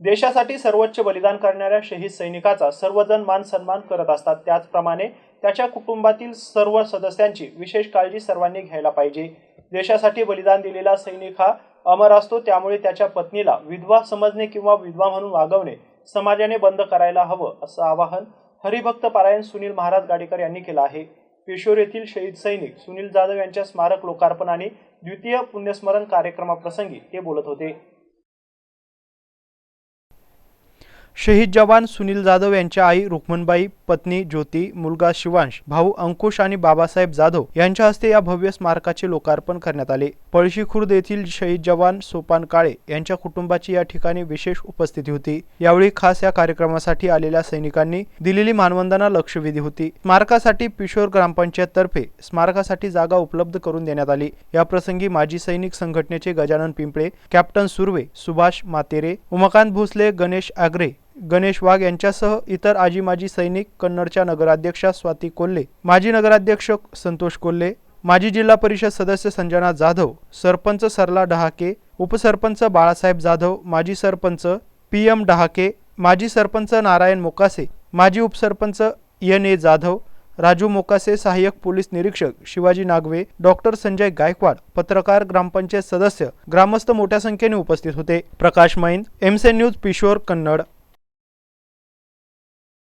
देशासाठी सर्वोच्च बलिदान करणाऱ्या शहीद सैनिकाचा सर्वजण मान सन्मान करत असतात. त्याचप्रमाणे त्याच्या कुटुंबातील सर्व सदस्यांची विशेष काळजी सर्वांनी घ्यायला पाहिजे. देशासाठी बलिदान दिलेला सैनिक हा अमर असतो त्यामुळे त्याच्या पत्नीला विधवा समजणे किंवा विधवा म्हणून वागवणे समाजाने बंद करायला हवं असं आवाहन हरिभक्त पारायण सुनील महाराज गाडेकर यांनी केलं आहे. पेशोर येथील शहीद सैनिक सुनील जाधव यांच्या स्मारक लोकार्पण आणि द्वितीय पुण्यस्मरण कार्यक्रमाप्रसंगी ते बोलत होते. शहीद जवान सुनील जाधव यांच्या आई रुक्मणबाई पत्नी ज्योती मुलगा शिवांश भाऊ अंकुश आणि बाबासाहेब जाधव यांच्या हस्ते या भव्य स्मारकाचे लोकार्पण करण्यात आले. पळशी खुर्द येथील शहीद जवान सोपान काळे यांच्या कुटुंबाची या ठिकाणी विशेष उपस्थिती होती. यावेळी खास या कार्यक्रमासाठी आलेल्या सैनिकांनी दिलेली मानवंदना लक्षवेधी होती. स्मारकासाठी पिशोर ग्रामपंचायत तर्फे स्मारकासाठी जागा उपलब्ध करून देण्यात आली. याप्रसंगी माजी सैनिक संघटनेचे गजानन पिंपळे कॅप्टन सुर्वे सुभाष मातेरे उमाकांत भोसले गणेश आगरे गणेश वाघ यांच्यासह इतर आजी माजी सैनिक कन्नडच्या नगराध्यक्षा स्वाती कोल्हे माजी नगराध्यक्ष संतोष कोल्हे माजी जिल्हा परिषद सदस्य संजना जाधव सरपंच सरला डहाके उपसरपंच बाळासाहेब जाधव माजी सरपंच पी एम डहाके माजी सरपंच नारायण मोकासे माजी उपसरपंच एन ए जाधव राजू मोकासे सहाय्यक पोलीस निरीक्षक शिवाजी नागवे डॉक्टर संजय गायकवाड पत्रकार ग्रामपंचायत सदस्य ग्रामस्थ मोठ्या संख्येने उपस्थित होते. प्रकाश मैन एमसे न्यूज पिशोर कन्नड.